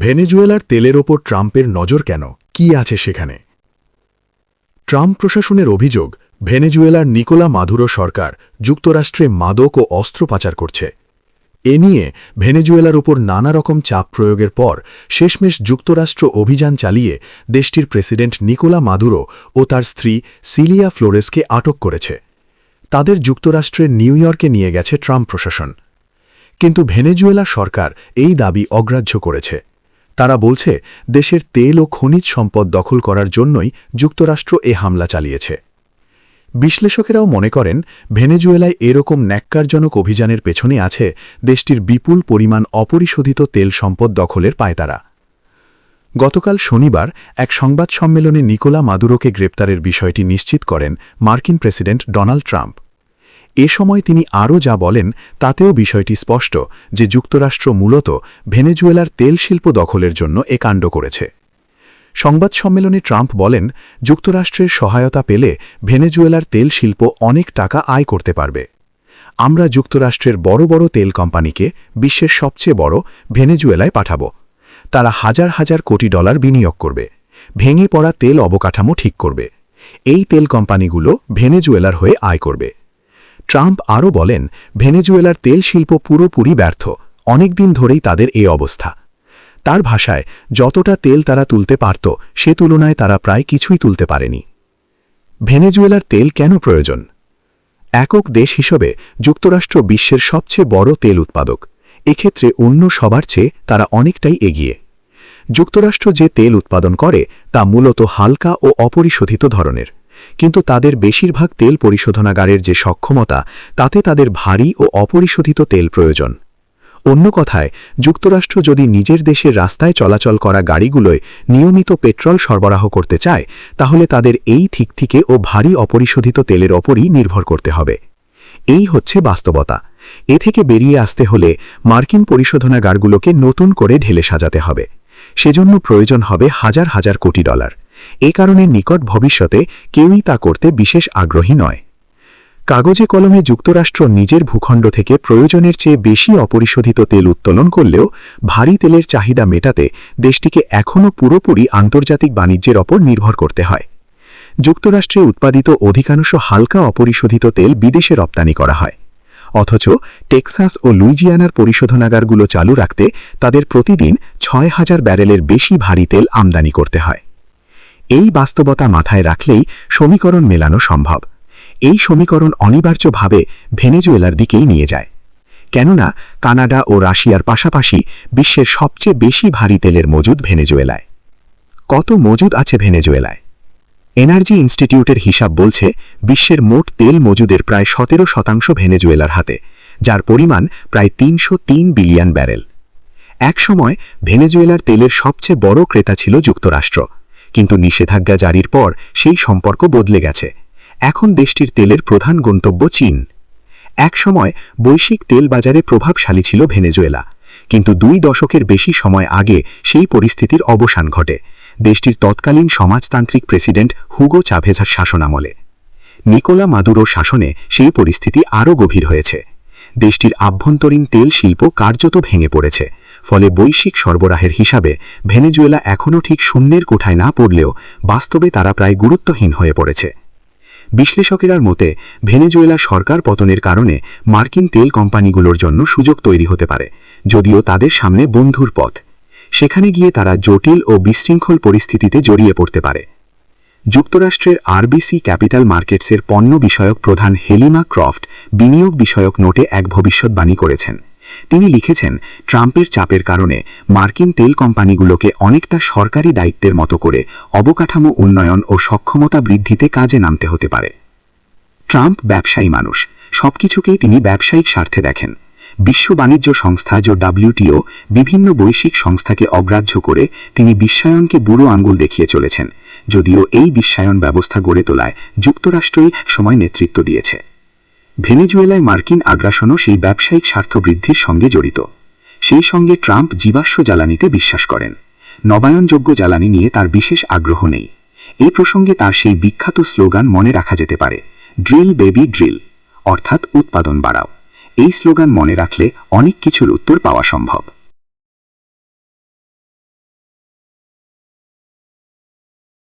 ভেনেজুয়েলার তেলের ওপর ট্রাম্পের নজর কেন? কি আছে সেখানে? ট্রাম্প প্রশাসনের অভিযোগ, ভেনেজুয়েলার নিকোলা মাধুরো সরকার যুক্তরাষ্ট্রে মাদক ও অস্ত্র পাচার করছে। এ নিয়ে ভেনেজুয়েলার উপর নানা রকম চাপ প্রয়োগের পর শেষমেশ যুক্তরাষ্ট্র অভিযান চালিয়ে দেশটির প্রেসিডেন্ট নিকোলা মাদুরো ও তার স্ত্রী সিলিয়া ফ্লোরেসকে আটক করেছে। তাদের যুক্তরাষ্ট্রের নিউ ইয়র্কে নিয়ে গেছে ট্রাম্প প্রশাসন। কিন্তু ভেনেজুয়েলা সরকার এই দাবি অগ্রাহ্য করেছে। তারা বলছে, দেশের তেল ও খনিজ সম্পদ দখল করার জন্যই যুক্তরাষ্ট্র এ হামলা চালিয়েছে। বিশ্লেষকেরাও মনে করেন, ভেনেজুয়েলায় এরকম ন্যাক্কারজনক অভিযানের পেছনে আছে দেশটির বিপুল পরিমাণ অপরিশোধিত তেল সম্পদ দখলের পায়তারা। গতকাল শনিবার এক সংবাদ সম্মেলনে নিকোলা মাদুরোকে গ্রেপ্তারের বিষয়টি নিশ্চিত করেন মার্কিন প্রেসিডেন্ট ডোনাল্ড ট্রাম্প। এ সময় তিনি আরও যা বলেন, তাতেও বিষয়টি স্পষ্ট যে যুক্তরাষ্ট্র মূলত ভেনেজুয়েলার তেল শিল্প দখলের জন্য এ কাণ্ড করেছে। সংবাদ সম্মেলনে ট্রাম্প বলেন, যুক্তরাষ্ট্রের সহায়তা পেলে ভেনেজুয়েলার তেল শিল্প অনেক টাকা আয় করতে পারবে। আমরা যুক্তরাষ্ট্রের বড় বড় তেল কোম্পানিকে বিশ্বের সবচেয়ে বড় ভেনেজুয়েলায় পাঠাব। তারা হাজার হাজার কোটি ডলার বিনিয়োগ করবে। ভেঙে পড়া তেল অবকাঠামো ঠিক করবে। এই তেল কোম্পানিগুলো ভেনেজুয়েলার হয়ে আয় করবে। ট্রাম্প আরও বলেন, ভেনেজুয়েলার তেল শিল্প পুরোপুরি ব্যর্থ, অনেকদিন ধরেই তাদের এ অবস্থা। তার ভাষায়, যতটা তেল তারা তুলতে পারত, সে তুলনায় তারা প্রায় কিছুই তুলতে পারেনি। ভেনেজুয়েলার তেল কেন প্রয়োজন? একক দেশ হিসেবে যুক্তরাষ্ট্র বিশ্বের সবচেয়ে বড় তেল উৎপাদক। এক্ষেত্রে অন্য সবার চেয়ে তারা অনেকটাই এগিয়ে। যুক্তরাষ্ট্র যে তেল উৎপাদন করে, তা মূলত হালকা ও অপরিশোধিত ধরনের। কিন্তু তাদের বেশিরভাগ তেল পরিশোধনাগারের যে সক্ষমতা, তাতে তাদের ভারী ও অপরিশোধিত তেল প্রয়োজন। অন্য কথায়, যুক্তরাষ্ট্র যদি নিজের দেশের রাস্তায় চলাচল করা গাড়িগুলোয় নিয়মিত পেট্রোল সরবরাহ করতে চায়, তাহলে তাদের এই থিক থিকথিকে ও ভারী অপরিশোধিত তেলের ওপরই নির্ভর করতে হবে। এই হচ্ছে বাস্তবতা। এ থেকে বেরিয়ে আসতে হলে মার্কিন পরিশোধনাগারগুলোকে নতুন করে ঢেলে সাজাতে হবে। সেজন্য প্রয়োজন হবে হাজার হাজার কোটি ডলার। এ কারণে নিকট ভবিষ্যতে কেউই তা করতে বিশেষ আগ্রহী নয়। কাগজে কলমে যুক্তরাষ্ট্র নিজের ভূখণ্ড থেকে প্রয়োজনের চেয়ে বেশি অপরিশোধিত তেল উত্তোলন করলেও ভারী তেলের চাহিদা মেটাতে দেশটিকে এখনও পুরোপুরি আন্তর্জাতিক বাণিজ্যের ওপর নির্ভর করতে হয়। যুক্তরাষ্ট্রে উৎপাদিত অধিকাংশ হালকা অপরিশোধিত তেল বিদেশে রপ্তানি করা হয়। অথচ টেক্সাস ও লুইজিয়ানার পরিশোধনাগারগুলো চালু রাখতে তাদের প্রতিদিন ছয় হাজার ব্যারেলের বেশি ভারী তেল আমদানি করতে হয়। এই বাস্তবতা মাথায় রাখলেই সমীকরণ মেলানো সম্ভব। এই সমীকরণ অনিবার্যভাবে ভেনেজুয়েলার দিকেই নিয়ে যায়। কেননা, কানাডা ও রাশিয়ার পাশাপাশি বিশ্বের সবচেয়ে বেশি ভারী তেলের মজুদ ভেনেজুয়েলায়। কত মজুদ আছে ভেনেজুয়েলায়? এনার্জি ইনস্টিটিউটের হিসাব বলছে, বিশ্বের মোট তেল মজুদের প্রায় সতেরো শতাংশ ভেনেজুয়েলার হাতে, যার পরিমাণ প্রায় তিনশো তিন বিলিয়ন ব্যারেল। একসময় ভেনেজুয়েলার তেলের সবচেয়ে বড় ক্রেতা ছিল যুক্তরাষ্ট্র। কিন্তু নিষেধাজ্ঞা জারির পর সেই সম্পর্ক বদলে গেছে। এখন দেশটির তেলের প্রধান গন্তব্য চীন। একসময় বৈশ্বিক তেল বাজারে প্রভাবশালী ছিল ভেনেজুয়েলা। কিন্তু দুই দশকের বেশি সময় আগে সেই পরিস্থিতির অবসান ঘটে। দেশটির তৎকালীন সমাজতান্ত্রিক প্রেসিডেন্ট হুগো চাভেজার শাসনামলে। নিকোলা মাদুরোর শাসনে সেই পরিস্থিতি আরও গভীর হয়েছে। দেশটির আভ্যন্তরীণ তেল শিল্প কার্যত ভেঙে পড়েছে। ফলে বৈশ্বিক সরবরাহের হিসাবে ভেনেজুয়েলা এখনও ঠিক শূন্যের কোঠায় না পড়লেও বাস্তবে তারা প্রায় গুরুত্বহীন হয়ে পড়েছে। বিশ্লেষকেরার মতে, ভেনেজুয়েলা সরকার পতনের কারণে মার্কিন তেল কোম্পানিগুলোর জন্য সুযোগ তৈরি হতে পারে, যদিও তাদের সামনে বন্ধুর পথ। সেখানে গিয়ে তারা জটিল ও বিশৃঙ্খল পরিস্থিতিতে জড়িয়ে পড়তে পারে। যুক্তরাষ্ট্রের আরবিসি ক্যাপিটাল মার্কেটসের পণ্য বিষয়ক প্রধান হেলিমা ক্রফট বিনিয়োগ বিষয়ক নোটে এক ভবিষ্যৎবাণী করেছেন। তিনি লিখেছেন, ট্রাম্পের চাপের কারণে মার্কিন তেল কোম্পানিগুলোকে অনেকটা সরকারি দায়িত্বের মতো করে অবকাঠামো উন্নয়ন ও সক্ষমতা বৃদ্ধিতে কাজে নামতে হতে পারে। ট্রাম্প ব্যবসায়ী মানুষ। সবকিছুকেই তিনি ব্যবসায়িক স্বার্থে দেখেন। বিশ্ব বাণিজ্য সংস্থা যো ডাব্লিউটিও বিভিন্ন বৈশ্বিক সংস্থাকে অগ্রাহ্য করে তিনি বিশ্বায়নকে বুড়ো আঙ্গুল দেখিয়ে চলেছেন, যদিও এই বিশ্বায়ন ব্যবস্থা গড়ে তোলায় যুক্তরাষ্ট্রই সময় নেতৃত্ব দিয়েছে। ভেনেজুয়েলায় মার্কিন আগ্রাসনও সেই ব্যবসায়িক স্বার্থ বৃদ্ধির সঙ্গে জড়িত। সেই সঙ্গে ট্রাম্প জীবাশ্ম জ্বালানিতে বিশ্বাস করেন। নবায়নযোগ্য জ্বালানি নিয়ে তার বিশেষ আগ্রহ নেই। এই প্রসঙ্গে তার সেই বিখ্যাত স্লোগান মনে রাখা যেতে পারে, ড্রিল বেবি, ড্রিল অর্থাৎ উৎপাদন বাড়াও। এই স্লোগান মনে রাখলে অনেক কিছুর উত্তর পাওয়া সম্ভব।